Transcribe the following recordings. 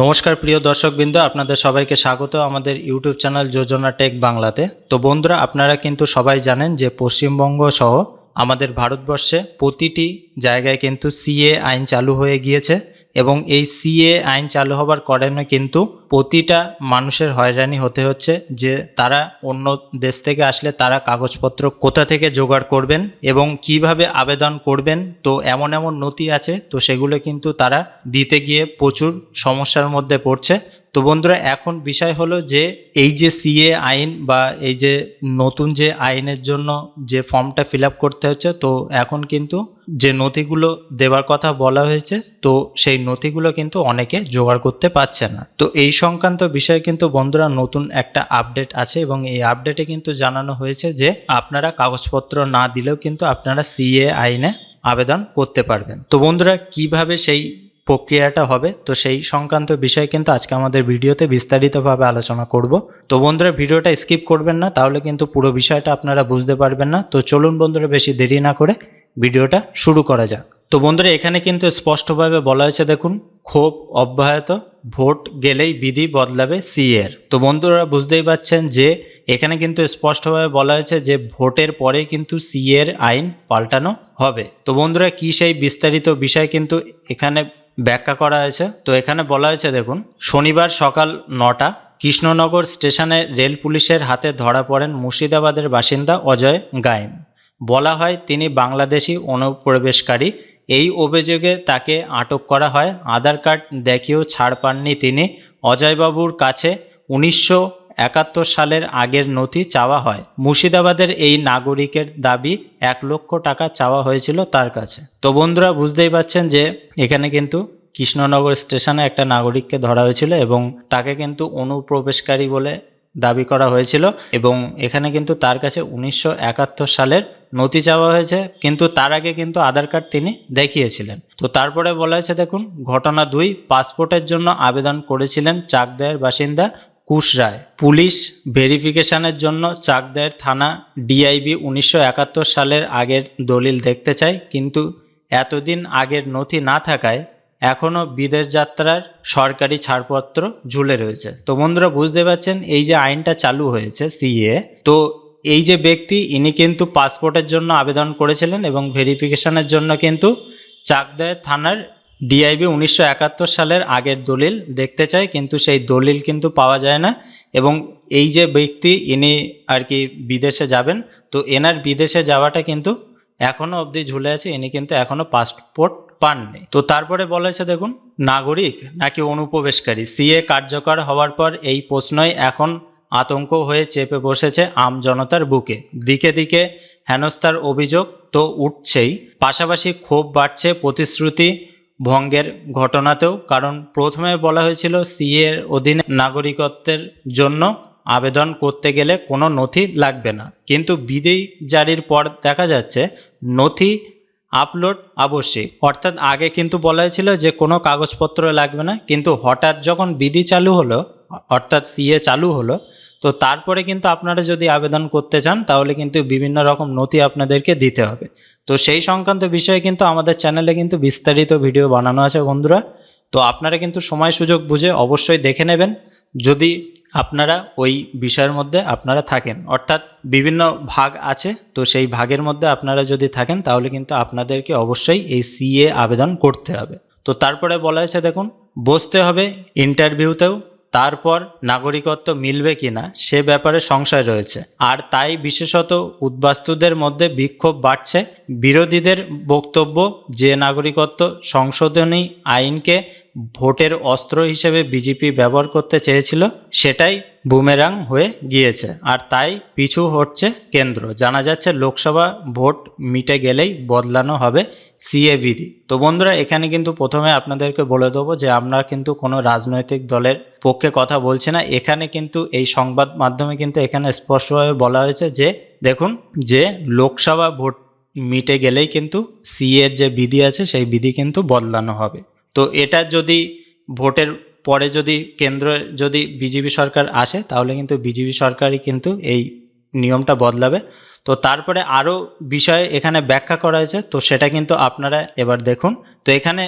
নমস্কার প্রিয় দর্শকবৃন্দ, আপনাদের সবাইকে স্বাগত আমাদের ইউটিউব চ্যানেল যোজনা টেক বাংলাতে। তো বন্ধুরা, আপনারা কিন্তু সবাই জানেন যে পশ্চিমবঙ্গ সহ আমাদের ভারতবর্ষে প্রতিটি জায়গায় কিন্তু সিএ আইন চালু হয়ে গিয়েছে। এবং এই সিএ আইন চালু হবার কারণে কিন্তু প্রতিটা মানুষের হয়রানি হতে হচ্ছে যে তারা অন্য দেশ থেকে আসলে তারা কাগজপত্র কোথা থেকে জোগাড় করবেন এবং কীভাবে আবেদন করবেন। তো এমন এমন নথি আছে, তো সেগুলো কিন্তু তারা দিতে গিয়ে প্রচুর সমস্যার মধ্যে পড়ছে। তো বন্ধুরা, এখন বিষয় হলো যে এই যে সিএ আইন বা এই যে নতুন যে আইনের জন্য যে ফর্মটা ফিল করতে হচ্ছে, তো এখন কিন্তু যে নথিগুলো দেওয়ার কথা বলা হয়েছে, তো সেই নথিগুলো কিন্তু অনেকে জোগাড় করতে পারছে না। তো এই সংক্রান্ত বিষয়ে কিন্তু বন্ধুরা নতুন একটা আপডেট আছে এবং এই আপডেটে কিন্তু জানানো হয়েছে যে আপনারা কাগজপত্র না দিলেও কিন্তু আপনারা সিএ আইনে আবেদন করতে পারবেন। তো বন্ধুরা, কীভাবে সেই প্রক্রিয়াটা হবে, তো সেই সংক্রান্ত বিষয় কিন্তু আজকে আমাদের ভিডিওতে বিস্তারিতভাবে আলোচনা করব। তো বন্ধুরা, ভিডিওটা স্কিপ করবেন না, তাহলে কিন্তু পুরো বিষয়টা আপনারা বুঝতে পারবেন না। তো চলুন বন্ধুরা, বেশি দেরি না করে ভিডিওটা শুরু করা যাক। তো বন্ধুরা, এখানে কিন্তু স্পষ্টভাবে বলা হয়েছে, দেখুন, ক্ষোভ অব্যাহত, ভোট গেলেই বিধি বদলাবে সিএর তো বন্ধুরা, বুঝতেই পারছেন যে এখানে কিন্তু স্পষ্টভাবে বলা হয়েছে যে ভোটের পরে কিন্তু সিএর আইন পাল্টানো হবে। তো বন্ধুরা, কি সেই বিস্তারিত বিষয় কিন্তু এখানে ব্যাখ্যা করা হয়েছে। তো এখানে বলা হয়েছে, দেখুন, শনিবার সকাল নটা, কৃষ্ণনগর স্টেশনে রেল পুলিশের হাতে ধরা পড়েন মুর্শিদাবাদের বাসিন্দা অজয় গায়েন। বলা হয়, তিনি বাংলাদেশি অনুপ্রবেশকারী। এই অভিযোগে তাকে আটক করা হয়। আধার কার্ড দেখিয়েও ছাড় পাননি তিনি। অজয়বাবুর কাছে উনিশশো একাত্তর সালের আগের নথি চাওয়া হয়। মুর্শিদাবাদের এই নাগরিকের দাবি এক লক্ষ টাকা চাওয়া হয়েছিল তার কাছে। তো বন্ধুরা, বুঝতেই পারছেন যে এখানে কিন্তু কৃষ্ণনগর স্টেশনে একটা নাগরিককে ধরা হয়েছিল এবং তাকে কিন্তু অনুপ্রবেশকারী বলে দাবি করা হয়েছিল এবং এখানে কিন্তু তার কাছে উনিশশো একাত্তর সালের নথি চাওয়া হয়েছে। কিন্তু তার আগে কিন্তু আধার কার্ড তিনি দেখিয়েছিলেন। তো তারপরে বলা হয়েছে, দেখুন, ঘটনা দুই, পাসপোর্টের জন্য আবেদন করেছিলেন চাকদায়ের বাসিন্দা কুশ রায়, পুলিশ ভেরিফিকেশনের জন্য চাকদায়ের থানা ডিআইবি উনিশশো একাত্তর সালের আগের দলিল দেখতে চায়, কিন্তু এতদিন আগের নথি না থাকায় এখনও বিদেশ যাত্রার সরকারি ছাড়পত্র ঝুলে রয়েছে। তো বন্ধুরা, বুঝতে পারছেন, এই যে আইনটা চালু হয়েছে সিএ, তো এই যে ব্যক্তি, ইনি কিন্তু পাসপোর্টের জন্য আবেদন করেছিলেন এবং ভেরিফিকেশনের জন্য কিন্তু চাকদায় থানার ডিআইবি উনিশশো একাত্তর সালের আগের দলিল দেখতে চায় কিন্তু সেই দলিল কিন্তু পাওয়া যায় না। এবং এই যে ব্যক্তি, ইনি আর কি বিদেশে যাবেন, তো এনার বিদেশে যাওয়াটা কিন্তু এখনও অবধি ঝুলে আছে, ইনি কিন্তু এখনও পাসপোর্ট পাননি। তো তারপরে বলেছে, দেখুন, নাগরিক নাকি অনুপ্রবেশকারী? সিএ কার্যকর হওয়ার পর এই প্রশ্নই এখন আতঙ্ক হয়ে চেপে বসেছে আম জনতার বুকে। দিকে দিকে হেনস্থার অভিযোগ তো উঠছেই। পাশাপাশি ক্ষোভ বাড়ছে, প্রতিশ্রুতি ভঙ্গের ঘটনাতেও, কারণ প্রথমে বলা হয়েছিল সিএ এর অধীনে নাগরিকত্বের জন্য আবেদন করতে গেলে কোনো নথি লাগবে না। কিন্তু বিধি জারির পর দেখা যাচ্ছে, নথি আপলোড আবশ্যিক। অর্থাৎ আগে কিন্তু বলা হয়েছিল যে কোনো কাগজপত্র লাগবে না, কিন্তু হঠাৎ যখন বিধি চালু হলো, অর্থাৎ সিএ চালু হলো তো তারপরে কিন্তু আপনারা যদি আবেদন করতে চান, তাহলে কিন্তু বিভিন্ন রকম নথি আপনাদেরকে দিতে হবে। তো সেই সংক্রান্ত বিষয়ে কিন্তু আমাদের চ্যানেলে কিন্তু বিস্তারিত ভিডিও বানানো আছে বন্ধুরা। তো আপনারা কিন্তু সময় সুযোগ বুঝে অবশ্যই দেখে নেবেন। যদি আপনারা ওই বিষয়ের মধ্যে আপনারা থাকেন, অর্থাৎ বিভিন্ন ভাগ আছে, তো সেই ভাগের মধ্যে আপনারা যদি থাকেন, তাহলে কিন্তু আপনাদেরকে অবশ্যই এই সিএ আবেদন করতে হবে। তো তারপরে বলা হয়েছে, দেখুন, বসতে হবে ইন্টারভিউতেও তারপর নাগরিকত্ব মিলবে কিনা সে ব্যাপারে সংশয় রয়েছে। আর তাই বিশেষত উদ্বাস্তুদের মধ্যে বিক্ষোভ বাড়ছে। বিরোধীদের বক্তব্য যে নাগরিকত্ব সংশোধনী আইনকে ভোটের অস্ত্র হিসেবে বিজেপি ব্যবহার করতে চেয়েছিল, সেটাই বুমেরাং হয়ে গিয়েছে। আর তাই পিছু হচ্ছে কেন্দ্র। জানা যাচ্ছে, লোকসভা ভোট মিটে গেলেই বদলানো হবে সিএ বিধি। তো বন্ধুরা, এখানে কিন্তু প্রথমে আপনাদেরকে বলে দেবো যে আমরা কিন্তু কোনো রাজনৈতিক দলের পক্ষে কথা বলছি না। এখানে কিন্তু এই সংবাদ মাধ্যমে কিন্তু এখানে স্পষ্টভাবে বলা হয়েছে যে, দেখুন, যে লোকসভা ভোট মিটে গেলেই কিন্তু সিএর যে বিধি আছে, সেই বিধি কিন্তু বদলানো হবে। তো এটা যদি ভোটের পরে যদি কেন্দ্র, যদি বিজেপি সরকার আসে, তাহলে কিন্তু বিজেপি সরকারই কিন্তু এই নিয়মটা বদলাবে। তো তারপরে আরও বিষয় এখানে ব্যাখ্যা করা হয়েছে, তো সেটা কিন্তু আপনারা এবার দেখুন। তো এখানে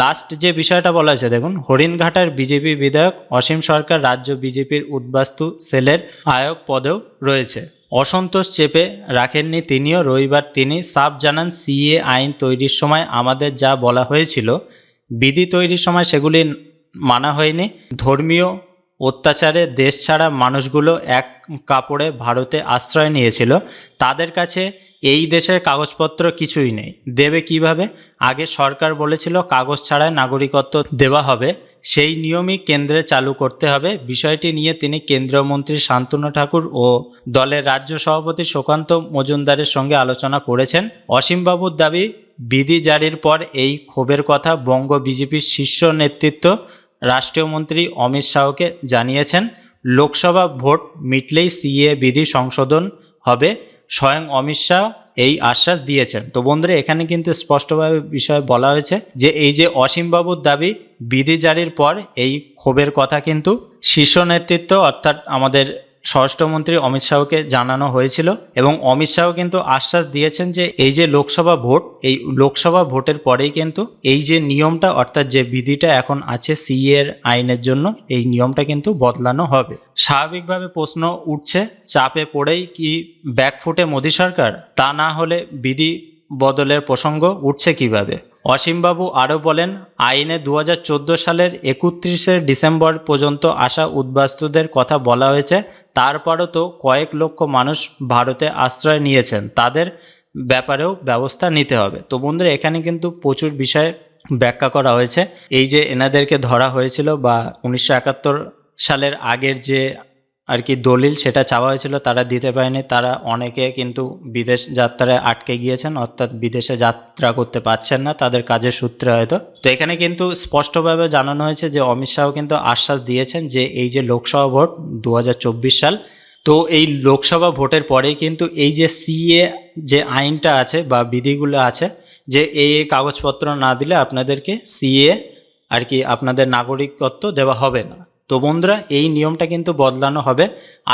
লাস্ট যে বিষয়টা বলা হয়েছে, দেখুন, হরিণঘাটার বিজেপি বিধায়ক অসীম সরকার রাজ্য বিজেপির উদ্বাস্তু সেলের আয়ক পদেও রয়েছে। অসন্তোষ চেপে রাখেননি তিনিও, রবিবার তিনি সাফ জানান, সিএ আইন তৈরির সময় আমাদের যা বলা হয়েছিল, বিধি তৈরির সময় সেগুলি মানা হয়নি। ধর্মীয় অত্যাচারে দেশ ছাড়া মানুষগুলো এক কাপড়ে ভারতে আশ্রয় নিয়েছিল। তাদের কাছে এই দেশের কাগজপত্র কিছুই নেই। দেবে কীভাবে? আগে সরকার বলেছিল কাগজ ছাড়াই নাগরিকত্ব দেওয়া হবে। সেই নিয়মই কেন্দ্রে চালু করতে হবে। বিষয়টি নিয়ে তিনি কেন্দ্রীয় মন্ত্রী শান্তনু ঠাকুর ও দলের রাজ্য সভাপতি সুকান্ত মজুমদারের সঙ্গে আলোচনা করেছেন। অসীমবাবুর দাবি, বিধি জারির পর এই ক্ষোভের কথা বঙ্গ বিজেপির শীর্ষ নেতৃত্ব রাষ্ট্রীয় মন্ত্রী অমিত শাহকে জানিয়েছেন, লোকসভা ভোট মিটলেই সিএ বিধি সংশোধন হবে, স্বয়ং অমিত শাহ এই আশ্বাস দিয়েছেন। তো বন্ধুরা, এখানে কিন্তু স্পষ্টভাবে বিষয়ে বলা হয়েছে যে, এই যে অসীমবাবুর দাবি, বিধি জারির পর এই ক্ষোভের কথা কিন্তু শীর্ষ নেতৃত্ব অর্থাৎ আমাদের স্বরাষ্ট্রমন্ত্রী অমিত শাহকে জানানো হয়েছিল এবং অমিত শাহ কিন্তু আশ্বাস দিয়েছেন যে এই যে লোকসভা ভোট, এই লোকসভা ভোটের পরেই কিন্তু এই যে নিয়মটা, অর্থাৎ যে বিধিটা এখন আছে সিএ এর আইনের জন্য, এই নিয়মটা কিন্তু বদলানো হবে। স্বাভাবিকভাবে প্রশ্ন উঠছে, চাপে পড়েই কি ব্যাকফুটে মোদী সরকার? তা না হলে বিধি বদলের প্রসঙ্গ উঠছে কীভাবে? অসীমবাবু আরও বলেন, আইনে দু হাজার চোদ্দ সালের একত্রিশে ডিসেম্বর পর্যন্ত আসা উদ্বাস্তুদের কথা বলা হয়েছে। তারপরও তো কয়েক লক্ষ মানুষ ভারতে আশ্রয় নিয়েছেন। তাদের ব্যাপারেও ব্যবস্থা নিতে হবে। তো বন্ধুরা, এখানে কিন্তু প্রচুর বিষয়ে ব্যাখ্যা করা হয়েছে। এই যে এনাদেরকে ধরা হয়েছিল বা উনিশশো একাত্তর সালের আগের যে আর কি দলিল সেটা চাওয়া হয়েছিল, তারা দিতে পারেনি। তারা অনেকে কিন্তু বিদেশ যাত্রায় আটকে গিয়েছেন, অর্থাৎ বিদেশে যাত্রা করতে পারছেন না, তাদের কাজের সূত্রে হয়তো। তো এখানে কিন্তু স্পষ্টভাবে জানানো হয়েছে যে অমিত শাহ কিন্তু আশ্বাস দিয়েছেন যে এই যে লোকসভা ভোট দু হাজার চব্বিশ সাল, তো এই লোকসভা ভোটের পরেই কিন্তু এই যে সিএ যে আইনটা আছে বা বিধিগুলো আছে, যে এই কাগজপত্র না দিলে আপনাদেরকে সিএ আর কি আপনাদের নাগরিকত্ব দেওয়া হবে না। তো বন্ধুরা, এই নিয়মটা কিন্তু বদলানো হবে।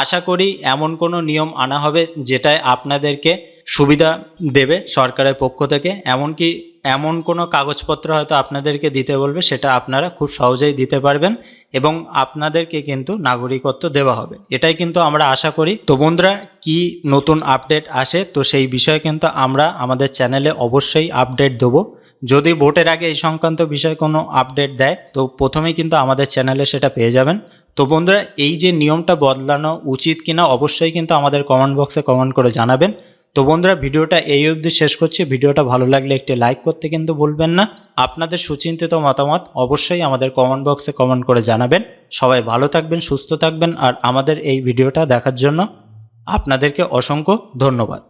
আশা করি এমন কোনো নিয়ম আনা হবে যেটায় আপনাদেরকে সুবিধা দেবে সরকারের পক্ষ থেকে। এমনকি এমন কোনো কাগজপত্র হয়তো আপনাদেরকে দিতে বলবে, সেটা আপনারা খুব সহজেই দিতে পারবেন এবং আপনাদেরকে কিন্তু নাগরিকত্ব দেওয়া হবে। এটাই কিন্তু আমরা আশা করি। তো বন্ধুরা, কি নতুন আপডেট আসে তো সেই বিষয়ে কিন্তু আমরা আমাদের চ্যানেলে অবশ্যই আপডেট দেবো। যদি ভোটের আগে এই সংক্রান্ত বিষয়ে কোনো আপডেট দেয়, তো প্রথমেই কিন্তু আমাদের চ্যানেলে সেটা পেয়ে যাবেন। তো বন্ধুরা, এই যে নিয়মটা বদলানো উচিত কিনা অবশ্যই কিন্তু আমাদের কমেন্ট বক্সে কমেন্ট করে জানাবেন। তো বন্ধুরা, ভিডিওটা এই অবধি শেষ করছি। ভিডিওটা ভালো লাগলে একটি লাইক করতে কিন্তু ভুলবেন না। আপনাদের সুচিন্তিত মতামত অবশ্যই আমাদের কমেন্ট বক্সে কমেন্ট করে জানাবেন। সবাই ভালো থাকবেন, সুস্থ থাকবেন, আর আমাদের এই ভিডিওটা দেখার জন্য আপনাদেরকে অসংখ্য ধন্যবাদ।